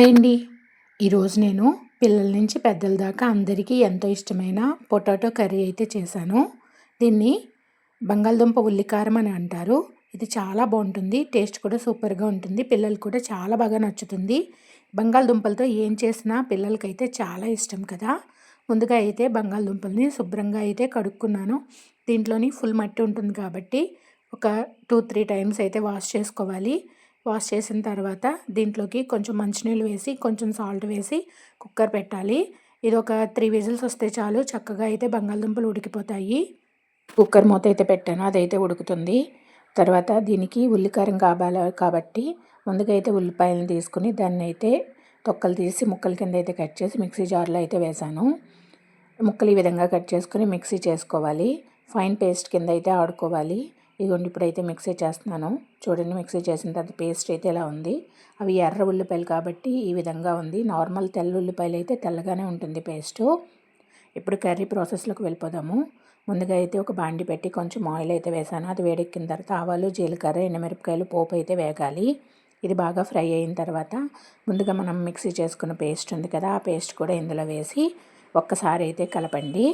Hi అండి ఈరోజు నేను పిల్లల నుంచి పెద్దల దాకా అందరికీ ఎంతో ఇష్టమైన పొటాటో కర్రీ అయితే చేశాను. దీన్ని బంగాళదుంప ఉల్లికారం అని అంటారు. ఇది చాలా బాగుంటుంది టేస్ట్ కూడా సూపర్గా ఉంటుంది పిల్లలు కూడా చాలా బాగా నచ్చుతుంది. బంగాళదుంపలతో ఏం చేసినా పిల్లలకైతే చాలా ఇష్టం కదా. ముందుగా అయితే బంగాళదుంపల్ని శుభ్రంగా అయితే కడుక్కున్నాను. దీంట్లోని ఫుల్ మట్టి ఉంటుంది కాబట్టి ఒక టూ త్రీ టైమ్స్ అయితే వాష్ చేసుకోవాలి. వాష్ చేసిన తర్వాత దీంట్లోకి కొంచెం మంచినీళ్ళు వేసి కొంచెం సాల్ట్ వేసి కుక్కర్ పెట్టాలి. ఇది ఒక త్రీ విజిల్స్ వస్తే చాలు. చక్కగా అయితే బంగాళదుంపలు ఉడికిపోతాయి. కుక్కర్ మూత అయితే పెట్టాను. అదైతే ఉడుకుతుంది. తర్వాత దీనికి ఉల్లికారం కావాలి కాబట్టి ముందుగా అయితే ఉల్లిపాయలను తీసుకుని దాన్ని అయితే తొక్కలు తీసి ముక్కల కింద అయితే కట్ చేసి మిక్సీ జార్లో అయితే వేసాను ముక్కలు ఈ విధంగా కట్ చేసుకుని మిక్సీ చేసుకోవాలి. ఫైన్ పేస్ట్ కింద అయితే ఆడుకోవాలి. ఇదిగోండి ఇప్పుడైతే మిక్సీ చేస్తున్నాను. చూడండి మిక్సీ చేసిన తర్వాత పేస్ట్ అయితే ఇలా ఉంది. అవి ఎర్ర ఉల్లిపాయలు కాబట్టి ఈ విధంగా ఉంది. నార్మల్ తెల్ల ఉల్లిపాయలు అయితే తెల్లగానే ఉంటుంది పేస్టు. ఇప్పుడు కర్రీ ప్రాసెస్లోకి వెళ్ళిపోదాము. ముందుగా అయితే ఒక బాండి పెట్టి కొంచెం ఆయిల్ అయితే వేసాను. అది వేడెక్కిన తర్వాత ఆవాలు జీలకర్ర ఎండమిరపకాయలు పోపు అయితే వేగాలి. ఇది బాగా ఫ్రై అయిన తర్వాత ముందుగా మనం మిక్సీ చేసుకున్న పేస్ట్ ఉంది కదా ఆ పేస్ట్ కూడా ఇందులో వేసి ఒక్కసారి అయితే కలపండి.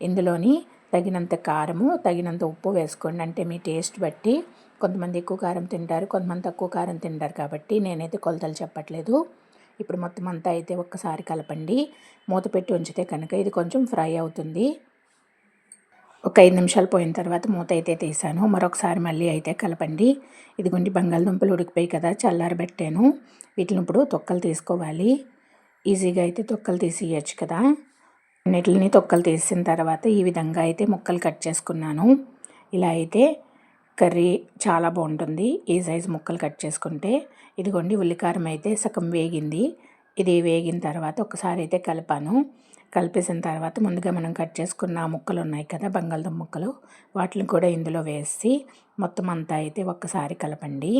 ఇందులోని తగినంత కారము తగినంత ఉప్పు వేసుకోండి. అంటే మీ టేస్ట్ బట్టి కొంతమంది ఎక్కువ కారం తింటారు కొంతమంది తక్కువ కారం తింటారు కాబట్టి నేనైతే కొలతలు చెప్పట్లేదు. ఇప్పుడు మొత్తం అంతా అయితే ఒక్కసారి కలపండి. మూత పెట్టి ఉంచితే కనుక ఇది కొంచెం ఫ్రై అవుతుంది. ఒక ఐదు నిమిషాలు పోయిన తర్వాత మూత అయితే తీసాను. మరొకసారి మళ్ళీ అయితే కలపండి. ఇదిగోండి బంగాళదుంపలు ఉడికిపోయి కదా చల్లారబెట్టాను. వీటిని ఇప్పుడు తొక్కలు తీసుకోవాలి. ఈజీగా అయితే తొక్కలు తీసి కదా. అన్నిటిని తొక్కలు తీసిన తర్వాత ఈ విధంగా అయితే ముక్కలు కట్ చేసుకున్నాను. ఇలా అయితే కర్రీ చాలా బాగుంటుంది. ఈ సైజు ముక్కలు కట్ చేసుకుంటే ఇదిగోండి ఉల్లికారం అయితే సగం వేగింది. ఇది వేగిన తర్వాత ఒకసారి అయితే కలిపాను. కలిపేసిన తర్వాత ముందుగా మనం కట్ చేసుకున్న ముక్కలు ఉన్నాయి కదా బంగాళదుంప ముక్కలు వాటిని కూడా ఇందులో వేసి మొత్తం అంతా అయితే ఒక్కసారి కలపండి.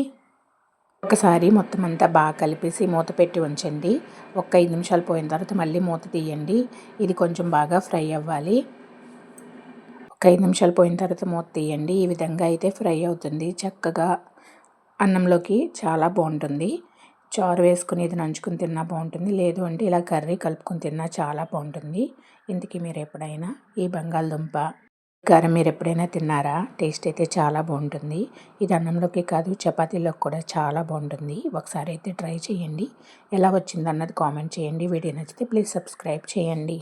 ఒకసారి మొత్తం అంతా బాగా కలిపేసి మూత పెట్టి ఉంచండి. ఒక ఐదు నిమిషాలు పోయిన తర్వాత మళ్ళీ మూత తీయండి. ఇది కొంచెం బాగా ఫ్రై అవ్వాలి. ఒక ఐదు నిమిషాలు పోయిన తర్వాత మూత తీయండి. ఈ విధంగా అయితే ఫ్రై అవుతుంది. చక్కగా అన్నంలోకి చాలా బాగుంటుంది. చారు వేసుకుని ఇది నంచుకుని తిన్నా బాగుంటుంది. లేదు అంటే ఇలా కర్రీ కలుపుకొని తిన్నా చాలా బాగుంటుంది. ఇంతకీ మీరు ఎప్పుడైనా ఈ బంగాళదుంప కారం మీరు ఎప్పుడైనా తిన్నారా? టేస్ట్ అయితే చాలా బాగుంటుంది. ఇది అన్నంలోకి కాదు చపాతీలోకి కూడా చాలా బాగుంటుంది. ఒకసారి అయితే ట్రై చేయండి. ఎలా వచ్చింది అన్నది కామెంట్ చేయండి. వీడియో నచ్చితే ప్లీజ్ సబ్స్క్రైబ్ చేయండి.